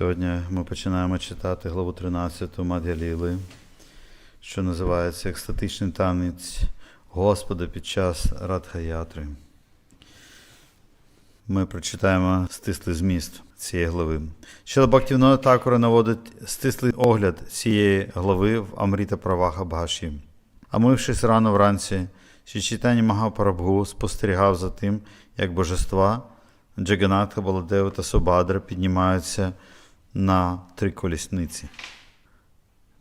Сьогодні ми починаємо читати главу 13 Мад'яліли, що називається Екстатичний танець Господа під час Радхаятри. Ми прочитаємо стислий зміст цієї глави. Ще Бактівного Такура наводить стислий огляд цієї глави в Амріта Праваха Бхаші. А рано вранці, ще читання Магапрабху спостерігав за тим, як божества Джаганатха, Баладева та Собадра піднімаються на три колісниці.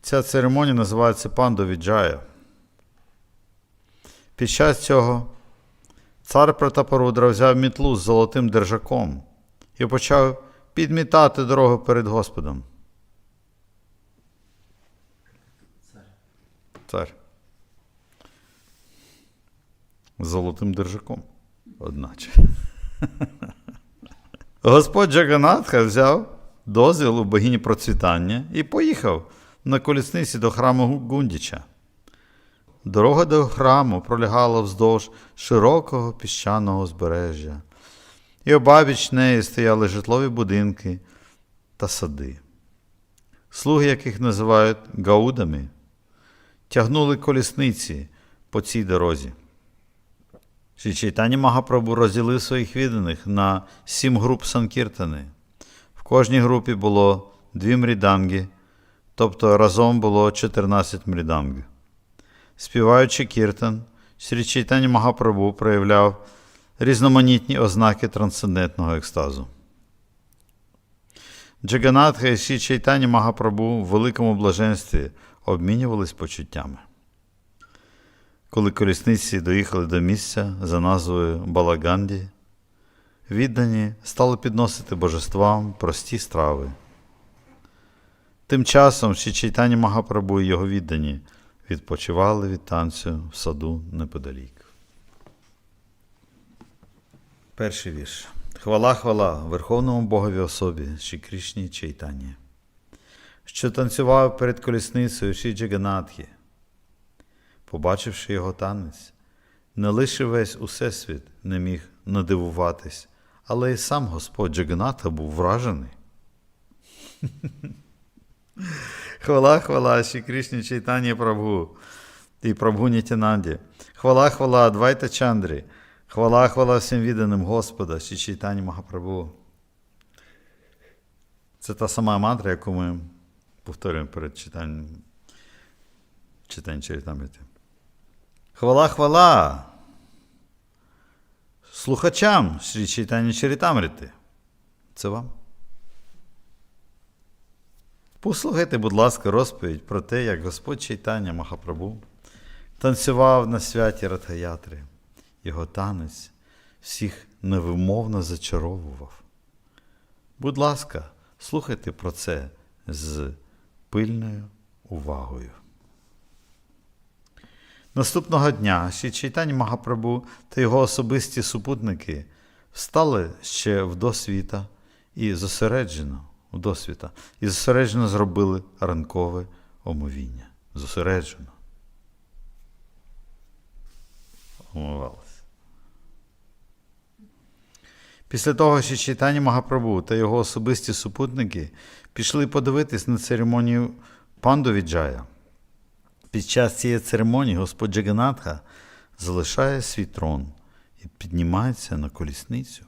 Ця церемонія називається Пандовіджая. Під час цього цар Пратапарудра взяв мітлу з золотим держаком і почав підмітати дорогу перед Господом. Цар. З золотим держаком, одначе. Господь Джаганатха взяв дозвіл у богині процвітання і поїхав на колісниці до храму Гундіча. Дорога до храму пролягала вздовж широкого піщаного узбережжя, і обабіч неї стояли житлові будинки та сади. Слуги, яких називають гаудами, тягнули колісниці по цій дорозі. Ші Магапрабу розділив своїх відданих на сім груп санкіртани. Кожній групі було дві мріданги, тобто разом було 14 мріданг. Співаючи кіртан, Шрі Чайтані Магапрабу проявляв різноманітні ознаки трансцендентного екстазу. Джаганатха і Шрі Чайтані Магапрабу в великому блаженстві обмінювались почуттями. Коли колісниці доїхали до місця за назвою Балаганді, віддані стали підносити божествам прості страви. Тим часом ще Чайтані Магапрабу і його віддані відпочивали від танцю в саду неподалік. Перший вірш. Хвала, хвала Верховному Богові особі Ші Крішні Чайтані, що танцював перед колісницею Ші Джаганатхі. Побачивши його танець, не лише весь усесвіт не міг надивуватись, але й сам Господь Джаганатха був вражений. Хвала, хвала, Ші Кришні Чайтані Прабху і Прабху Нітянанді. Хвала, хвала, Адвайта Чандрі. Хвала, хвала всім відданим Господа, Ші Чайтані Махапрабху. Це та сама мантра, яку ми повторюємо перед читанням читання Чарітамрити. Хвала, хвала слухачам Шрі Чайтані Чарітамрити. Це вам. Послухайте, будь ласка, розповідь про те, як Господь Чайтання Махапрабу танцював на святі Радхаятри. Його танець всіх невимовно зачаровував. Будь ласка, слухайте про це з пильною увагою. Наступного дня Ші Чайтані Магапрабу та його особисті супутники встали ще в досвіта і зосереджено в досвіта, і зосереджено зробили ранкове омовіння. Зосереджено. Омивалися. Після того, що Чайтані Магапрабу та його особисті супутники пішли подивитись на церемонію Пандовіджая. Під час цієї церемонії Господь Джаганатха залишає свій трон і піднімається на колісницю.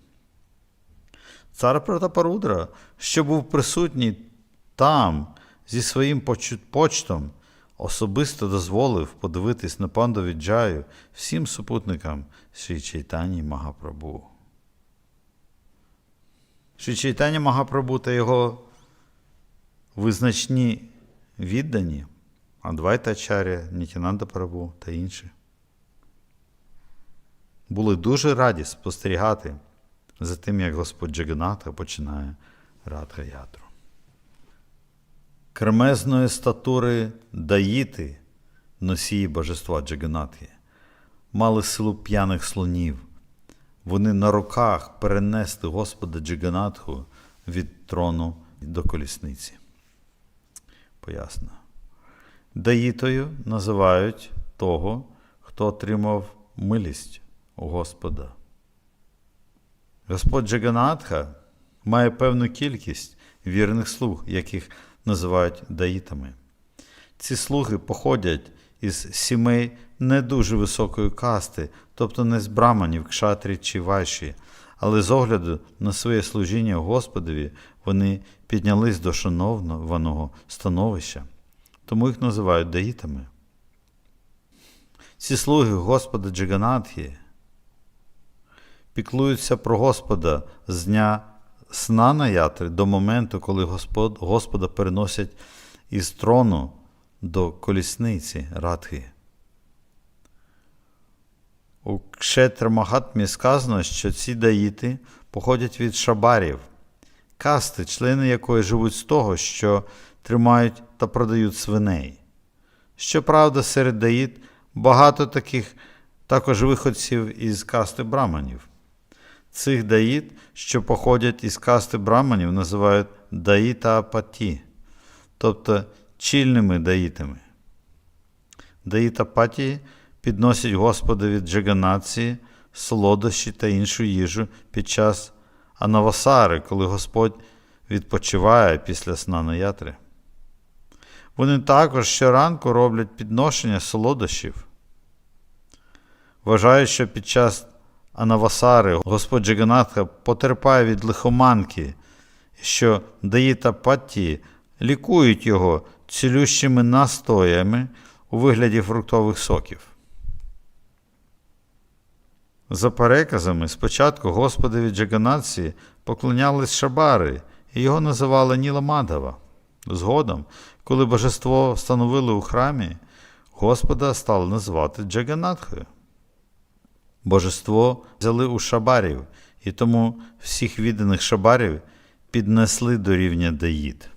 Цар Пратапарудра, що був присутній там зі своїм почтом, особисто дозволив подивитись на Пандовіджаю всім супутникам Шрі Чайтані Магапрабу. Шрі Чайтані Магапрабу та його визначні віддані. Адвайта Ачаря, Нітянанда Прабу та інші. Були дуже раді спостерігати за тим, як Господь Джаганата починає Радха Ятру. Кремезної статури Даїти, носії божества Джаганатхи, мали силу п'яних слонів. Вони на руках перенесли Господа Джаганатху від трону до колісниці. Пояснено. Даїтою називають того, хто отримав милість у Господа. Господь Джаганатха має певну кількість вірних слуг, яких називають даїтами. Ці слуги походять із сімей не дуже високої касти, тобто не з браманів, кшатрі чи вайші, але з огляду на своє служіння Господові вони піднялись до шанованого становища, тому їх називають даїтами. Ці слуги Господа Джаганатхі піклуються про Господа з дня сна на ятри до моменту, коли Господ, Господа переносять із трону до колісниці Радхи. У Кшетр Магатмі сказано, що ці даїти походять від шабарів, касти, члени якої живуть з того, що тримають та продають свиней. Щоправда, серед даїт багато таких також виходців із касти браманів. Цих даїт, що походять із касти браманів, називають даїта-апаті, тобто чільними даїтами. Даїта-паті підносять Господові джаганації, солодощі та іншу їжу під час анавасари, коли Господь відпочиває після сна на ятри. Вони також щоранку роблять підношення солодощів. Вважають, що під час Анавасари Господь Джаганатха потерпає від лихоманки, що Даїта Патті лікують його цілющими настоями у вигляді фруктових соків. За переказами, спочатку Господові Джаганатці поклонялись шабари, і його називали Ніла Мадава. Згодом, коли божество встановили у храмі, Господа стали називати Джаганатхою. Божество взяли у шабарів, і тому всіх відданих шабарів піднесли до рівня Даїд.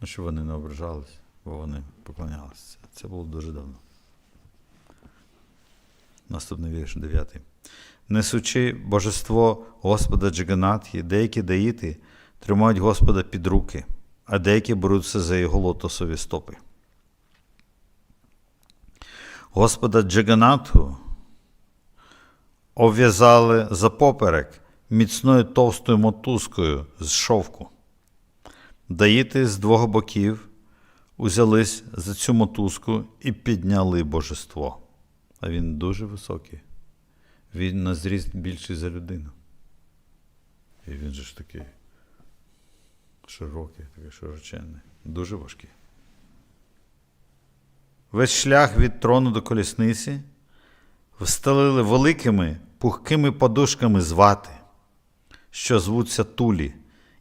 Ну, щоб вони не ображались, бо вони поклонялися. Це було дуже давно. Наступний вірш, дев'ятий. Несучи божество Господа Джаганатхи, деякі даїти тримають Господа під руки, а деякі беруться за його лотосові стопи. Господа Джаганатху обв'язали за поперек міцною товстою мотузкою з шовку. Даїти з двох боків узялись за цю мотузку і підняли божество. А він дуже високий. Він на зріст більший за людину. І він же ж такий широкий, такий широченний, дуже важкий. Весь шлях від трону до колісниці встелили великими пухкими подушками з вати, що звуться тулі,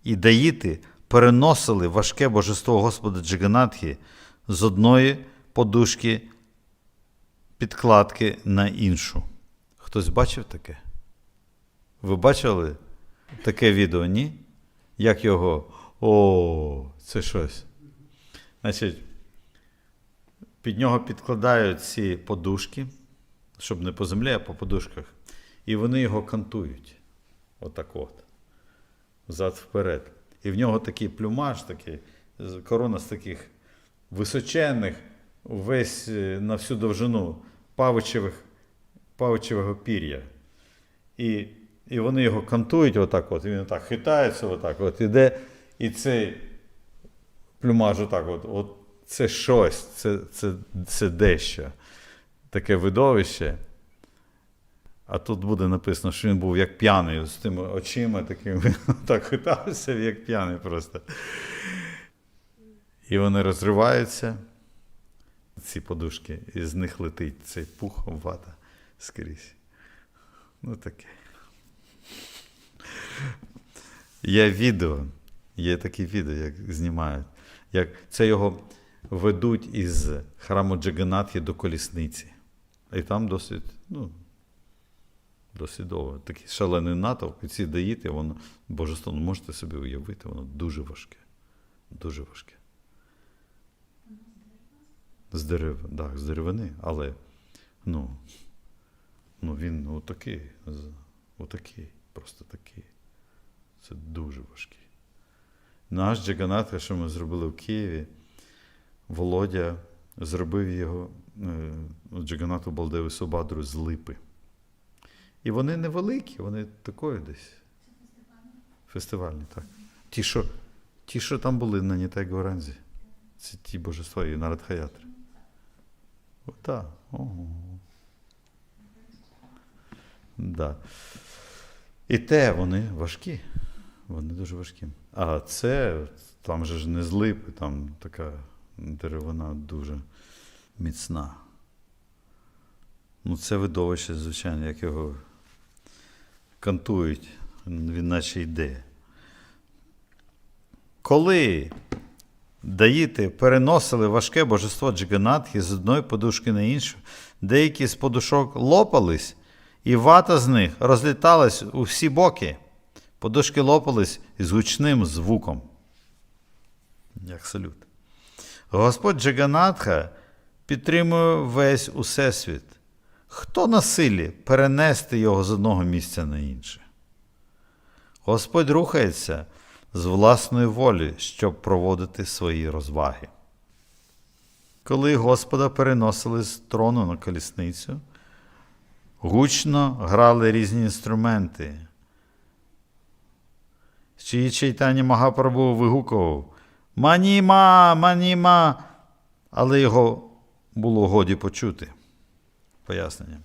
і даїти переносили важке божество Господа Джаганатхи з одної подушки підкладки на іншу. Хтось бачив таке? Ви бачили таке відео, ні? Як його? О, це щось. Значить, під нього підкладають ці подушки, щоб не по землі, а по подушках. І вони його кантують. Отак от. Взад вперед. І в нього такий плюмаж, такий, корона з таких височенних, весь е, на всю довжину павичевих, павичевого пір'я. І, і вони його кантують отак от, і він так хитається, отак от іде, і цей плюмаж отак от, от це щось, це, це, це дещо. Таке видовище. А тут буде написано, що він був як п'яний, з тими очима такими, так хитався, як п'яний просто. І вони розриваються, ці подушки, і з них летить цей пух, вата скрізь. Ну таке. Є відео, є такі відео, як знімають. Як це його ведуть із храму Джаганатхи до колісниці. І там досить, ну, досить довго. Такий шалений натовп, і ці даїти, воно божество, ну можете собі уявити, воно дуже важке. Дуже важке. З дерев, так, з деревини, але ну, ну він отакий, отакий, просто такий. Це дуже важкий. Наш Джаганатха, що ми зробили в Києві, Володя зробив його е, Джаганату Балдеви Собадру з липи. І вони невеликі, вони такої десь. Фестивальні, так. Ті, що, ті, що там були на Нітай Горанзі. Це ті божества і на Радхаятрі. Так. Да. І те вони важкі. Вони дуже важкі. А це там же ж не з липи, там така деревина дуже міцна. Ну, це видовище, звичайно, як його кантують, він наче йде. Коли Даїти переносили важке божество Джиганатхи з одної подушки на іншу, деякі з подушок лопались, і вата з них розліталась у всі боки. Подушки лопались із гучним звуком. Як салют. Господь Джаганатха підтримує весь усесвіт. Хто на силі перенести його з одного місця на інше? Господь рухається з власної волі, щоб проводити свої розваги. Коли Господа переносили з трону на колісницю, гучно грали різні інструменти. Чиї чайтані Магапрабу вигукував Маніма, маніма, але його було годі почути. Пояснення.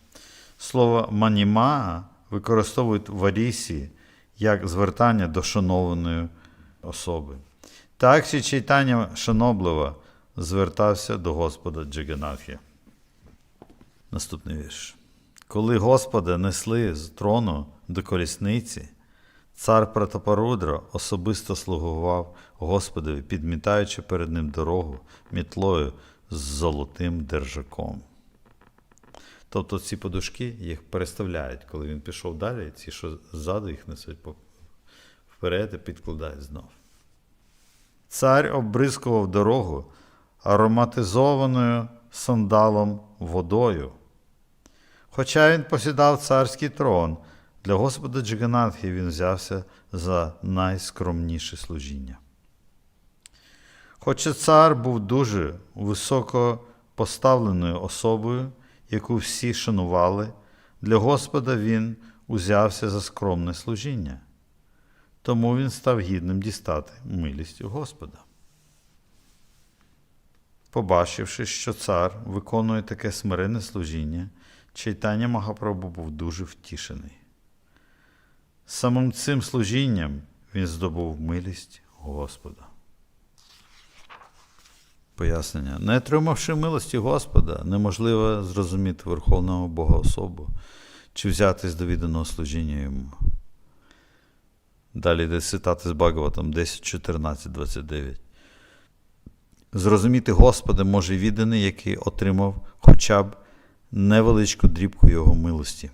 Слово маніма використовують в Арісі як звертання до шанованої особи. Так чи читання шаноблива звертався до Господа Джиганатхи. Наступний вірш. Коли Господа несли з трону до колісниці, цар Пратапарудра особисто слугував Господові, підмітаючи перед ним дорогу мітлою з золотим держаком. Тобто ці подушки їх переставляють, коли він пішов далі, ці, що ззаду їх несуть вперед і підкладають знов. Цар обрискував дорогу ароматизованою сандалом водою. Хоча він посідав царський трон, для Господа Джиганатхи він взявся за найскромніше служіння. Хоча цар був дуже високо поставленою особою, яку всі шанували, для Господа він узявся за скромне служіння. Тому він став гідним дістати милістю Господа. Побачивши, що цар виконує таке смиренне служіння, Чайтання Магапрабу був дуже втішений. Самим цим служінням він здобув милість Господа. Пояснення. Не отримавши милості Господа, неможливо зрозуміти Верховного Бога особу чи взятись до відданого служіння йому. Далі йде цитати з Багаватом 10, 14, 29. Зрозуміти Господа може відданий, який отримав хоча б невеличку дрібку Його милості.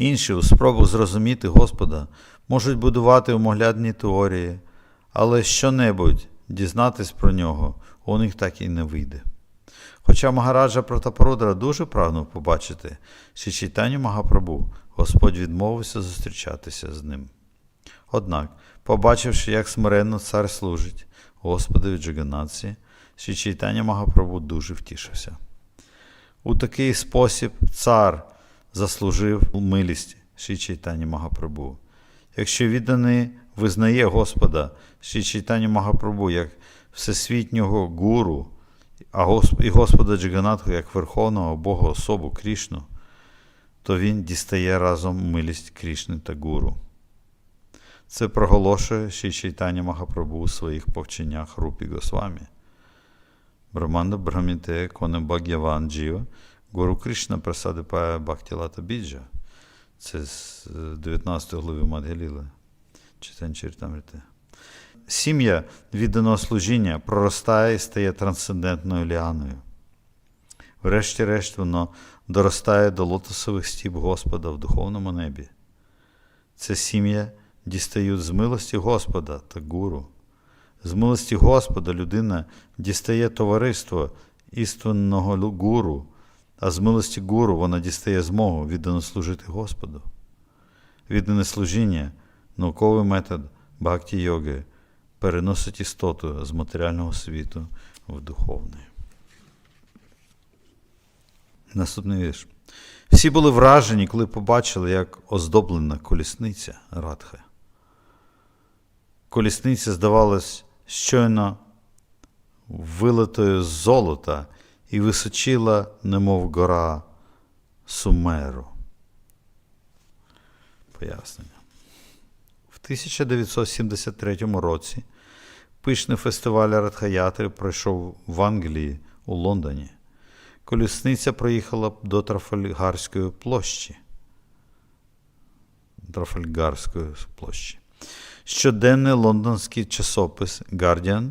Інші у спробах зрозуміти Господа можуть будувати умоглядні теорії, але що-небудь дізнатись про нього у них так і не вийде. Хоча Магараджа Протапарудра дуже прагнув побачити, що читанню Магапрабу Господь відмовився зустрічатися з ним. Однак, побачивши, як смиренно цар служить Господові Джаганатці, що читання Магапрабу дуже втішився. У такий спосіб цар заслужив милість Ші Чайтані Магапрабу. Якщо відданий визнає Господа Ші Магапрабу як всесвітнього гуру, і Господа Джиганатху як Верховного Бога особу Крішну, то він дістає разом милість Крішни та Гуру. Це проголошує Ші Чайтані Магапрабу у своїх повченнях Рупі Госвамі. Браманда Браміте Коне Бхагяван Джіва, Гуру Кришна Прасадипая Бхактілата Біджа. Це з е, 19 глави Мадгаліли. Читань Чиртамрите. Сім'я відданого служіння проростає і стає трансцендентною ліаною. Врешті-решт воно доростає до лотосових стіп Господа в духовному небі. Це сім'я дістають з милості Господа та гуру. З милості Господа людина дістає товариство істинного гуру, а з милості гуру вона дістає змогу віддано служити Господу. Віддане служіння, науковий метод бхакті йоги переносить істоту з матеріального світу в духовний. Наступний вірш. Всі були вражені, коли побачили, як оздоблена колісниця Радха. Колісниця здавалась щойно вилитою з золота і височила, немов гора Сумеру. Пояснення. В 1973 році пишний фестиваль Радхаятри пройшов в Англії у Лондоні. Колісниця проїхала до Трафальгарської площі. Трафальгарської площі. Щоденний лондонський часопис Guardian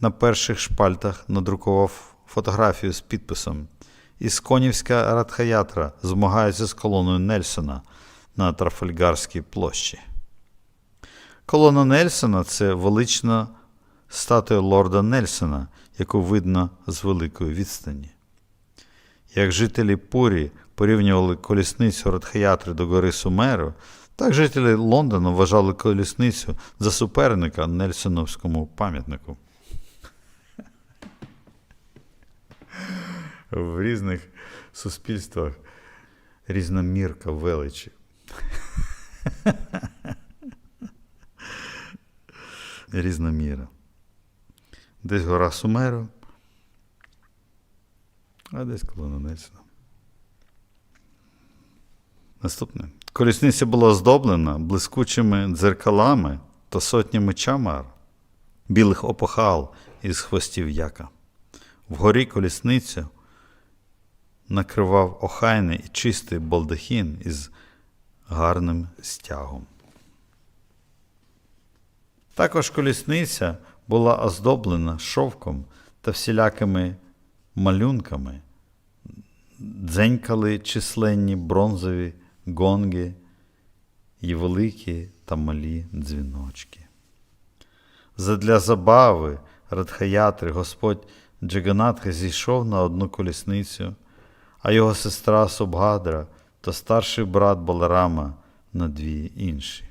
на перших шпальтах надрукував фотографію з підписом Ісконівська Радхаятра змагається з колоною Нельсона на Трафальгарській площі. Колона Нельсона це велична статуя лорда Нельсона, яку видно з великої відстані. Як жителі Пурі порівнювали колісницю Радхаятри до гори Сумеру, так жителі Лондона вважали колісницю за суперника Нельсоновському пам'ятнику. В різних суспільствах різна мірка величі. Різна міра. Десь гора Сумеру, а десь колона. Наступне. Колісниця була оздоблена блискучими дзеркалами та сотнями чамар, білих опохал із хвостів яка. Вгорі колісницю накривав охайний і чистий балдахін із гарним стягом. Також колісниця була оздоблена шовком та всілякими малюнками, дзенькали численні бронзові гонги і великі та малі дзвіночки. Задля забави Радхаятри Господь Джаганатха зійшов на одну колісницю, а його сестра Субгадра та старший брат Баларама на дві інші.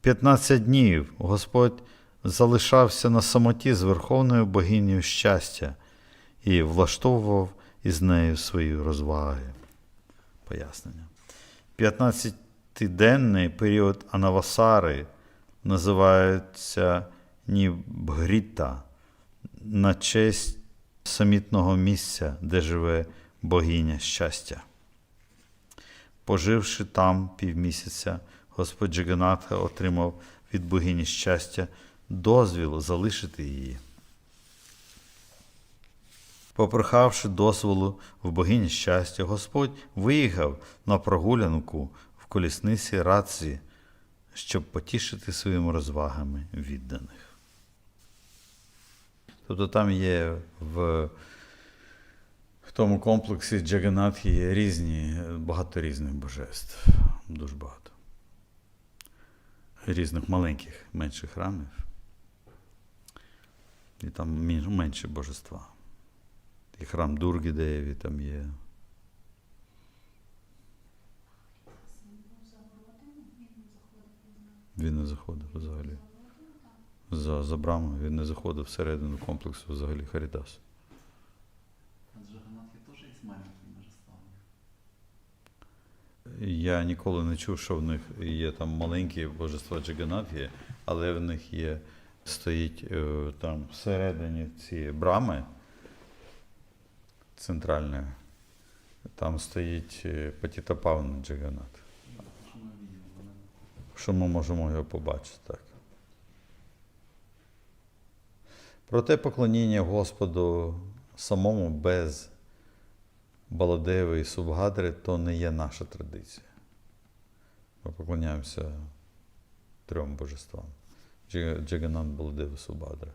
П'ятнадцять днів Господь залишався на самоті з Верховною богинею щастя і влаштовував із нею свої розваги. Пояснення. 15-денний період Анавасари називається Нібгріта на честь самітного місця, де живе богиня щастя. Поживши там півмісяця, Господь Джаганатха отримав від богині щастя дозвіл залишити її. Попрохавши дозволу в богині щастя, Господь виїхав на прогулянку в колісниці раці, щоб потішити своїми розвагами відданих. Тобто там є в, в тому комплексі Джаганатхи є різні, багато різних божеств. Дуже багато. Різних маленьких, менших храмів. І там мен- менші божества. І храм Дурги Деєві там є. Він не заходив взагалі. За, за брамою він не заходив всередину комплексу взагалі Харідас. А Джаганатхи теж є маленькі божества. Я ніколи не чув, що в них є там маленькі божества Джаганатхи, але в них є, стоїть е, там всередині ці брами центральної, там стоїть е, Патітапавна Джаганат. Вона що ми можемо його побачити так. Проте поклоніння Господу самому без Баладеви і Субгадри то не є наша традиція. Ми поклоняємося трьом божествам: Джаганат, Баладева, Субгадра.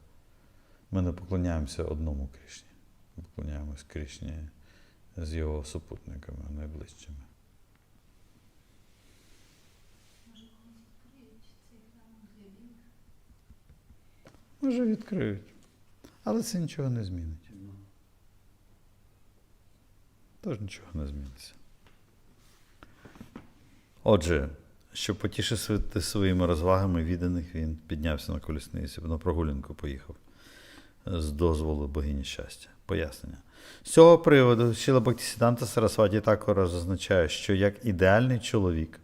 Ми не поклоняємося одному Кришні. Ми поклоняємось Кришні з його супутниками найближчими. Може, відкриють. Але це нічого не змінить. Тож нічого не зміниться. Отже, щоб потішити своїми розвагами відданих, він піднявся на колісниці, на прогулянку поїхав з дозволу богині щастя. Пояснення. З цього приводу Шіла Бактісіданта Сарасваті також зазначає, що як ідеальний чоловік,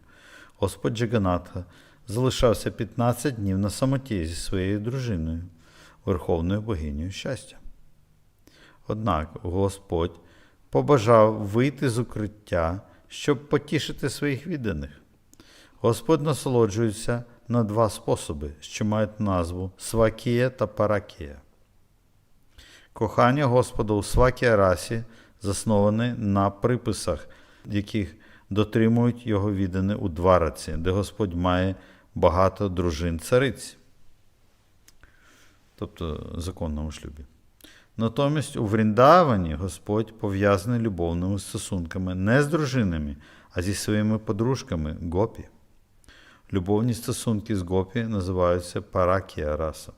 Господь Джаганатха залишався 15 днів на самоті зі своєю дружиною, верховною богинею щастя. Однак Господь побажав вийти з укриття, щоб потішити своїх відданих. Господь насолоджується на два способи, що мають назву свакія та паракія. Кохання Господа у свакія расі засноване на приписах, яких дотримують його віддані у двараці, де Господь має багато дружин цариць, тобто законному шлюбі. Натомість у Вріндавані Господь пов'язаний любовними стосунками не з дружинами, а зі своїми подружками гопі. Любовні стосунки з гопі називаються паракія раса.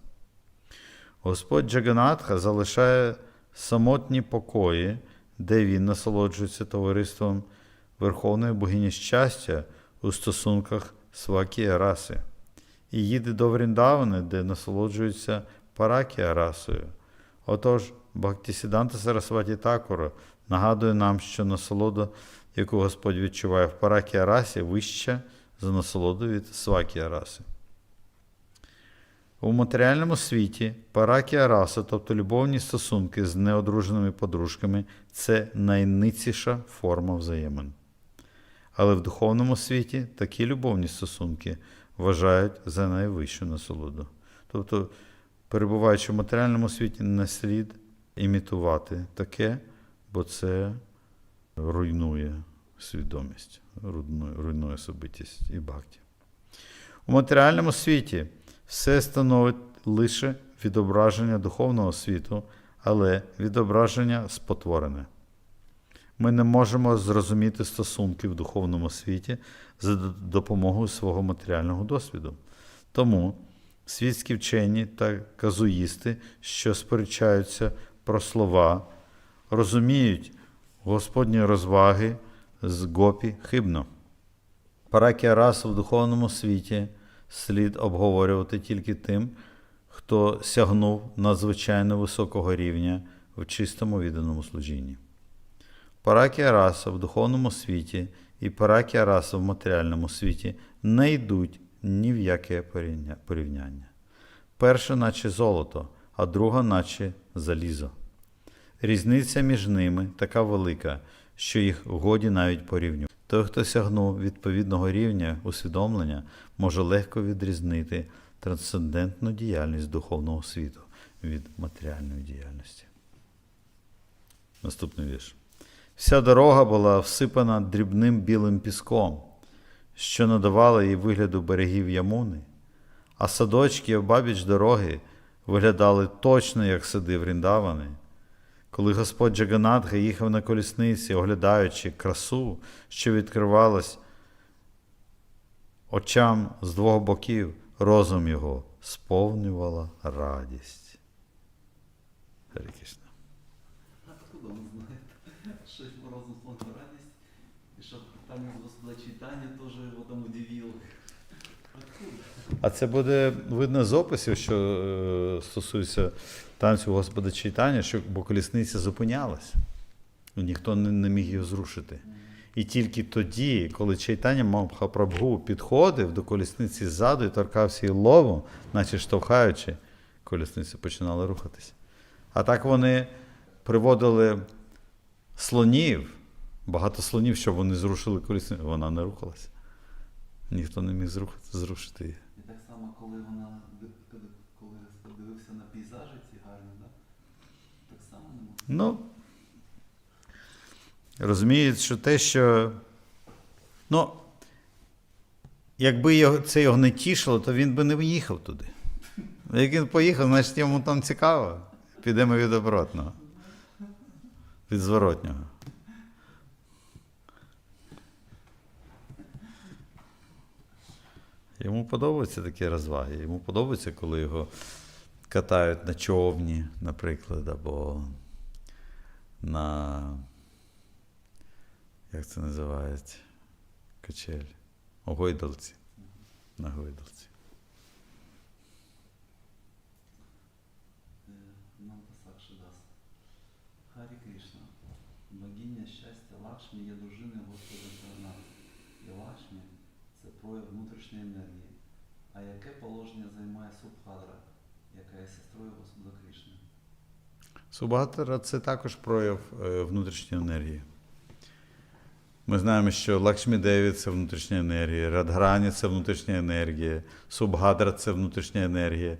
Господь Джаганатха залишає самотні покої, де він насолоджується товариством Верховної богині щастя у стосунках свакія раси, і їде до Вріндавани, де насолоджується паракія расою. Отож, Бхактісіданта Сарасваті Такура нагадує нам, що насолода, яку Господь відчуває в паракія расі, вища за насолоду від свакія раси. У матеріальному світі паракія раса, тобто любовні стосунки з неодруженими подружками, це найниціша форма взаємин. Але в духовному світі такі любовні стосунки вважають за найвищу насолоду. Тобто, перебуваючи в матеріальному світі, не слід імітувати таке, бо це руйнує свідомість, руйнує, собитість і бхакті. У матеріальному світі все становить лише відображення духовного світу, але відображення спотворене. Ми не можемо зрозуміти стосунки в духовному світі за допомогою свого матеріального досвіду. Тому світські вчені та казуїсти, що сперечаються про слова, розуміють Господні розваги з гопі хибно. Паракія расу в духовному світі слід обговорювати тільки тим, хто сягнув надзвичайно високого рівня в чистому відданому служінні. Паракія раса в духовному світі і паракія раса в матеріальному світі не йдуть ні в яке порівняння. Перша, наче золото, а друга, наче залізо. Різниця між ними така велика, що їх годі навіть порівнювати. Той, хто сягнув відповідного рівня усвідомлення, може легко відрізнити трансцендентну діяльність духовного світу від матеріальної діяльності. Наступний вірш. Вся дорога була всипана дрібним білим піском, що надавало їй вигляду берегів Ямуни, а садочки обабіч дороги виглядали точно, як сади Вріндавани. Коли Господь Джаганатха їхав на колісниці, оглядаючи красу, що відкривалась очам з двох боків, розум його сповнювала радість. Тоже там удивило. А це буде видно з описів, що е, стосується танцю Господа читання, що бо колісниця зупинялась. Ніхто не, не міг її зрушити. І тільки тоді, коли чайтання Махапрабху підходив до колісниці ззаду і торкався її ловом, наче штовхаючи, колісниця починала рухатися. А так вони приводили слонів, багато слонів, щоб вони зрушили колісницю. Вона не рухалася. Ніхто не міг зрухати- зрушити її. І так само, коли вона коли, подивився на пейзажі ці гарні, да? так само не можна. Ну, розуміють, що те, що. Ну, якби його, це його не тішило, то він би не їхав туди. Як він поїхав, значить йому там цікаво. Підемо від оборотного. Від зворотнього. Йому подобаються такі розваги. Йому подобається, коли його катають на човні, наприклад, або на. Як це називається? Качель. У гойдалці. На гойдалці. Е, Нанда Сакшидас. Харі Кришна. Богиня щастя Лакшмі є дружиною Господа Джаганатha. І Лакшмі це прояв внутрішньої енергії. А яке положення займає Субхадра, яка є сестрою Господа Кришни? Субгатара це також прояв е, внутрішньої енергії. Ми знаємо, що Лакшмі Деві це внутрішня енергія, Радграні це внутрішня енергія, Субгадра це внутрішня енергія.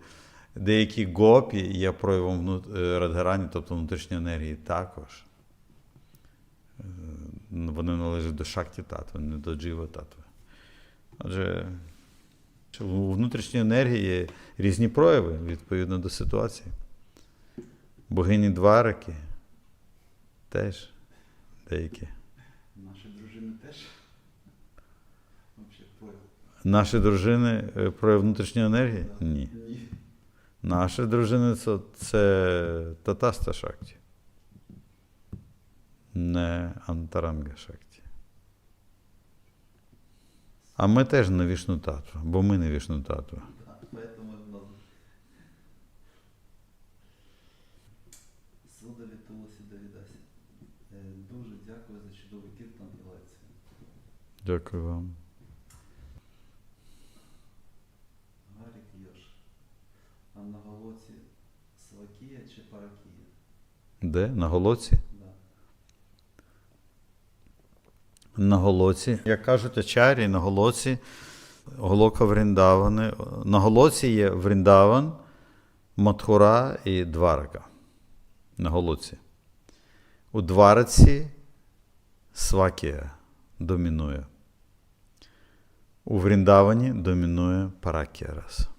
Деякі гопі є проявом е, Радгарані, тобто внутрішньої енергії також. Е, Вони належать до шакті татви, не до джива татви. Отже, у внутрішній енергії є різні прояви відповідно до ситуації. Богині Дварики теж деякі. Наші дружини теж? Наші дружини е, прояв внутрішньої енергії? Ні. Наші дружини це, це татаста шакті. Не антаранга шакті. А ми теж не вішну тату, бо ми не вішну тату. Да, поэтому у нас Судові Туласі Давідасі. Е, Дуже дякую за чудовий кіртан і лекцію. Дякую вам. Гарік Йош. А на голоці Свакія чи Паракія? Де? На голоці? Да. На голоці. Як кажуть ачарі, на голоці голока Вріндавани. На голоці є Вріндаван, Матхура і Дварака. На голоці. У Двараці Свакія домінує. У Вріндавані домінує Паракія раса.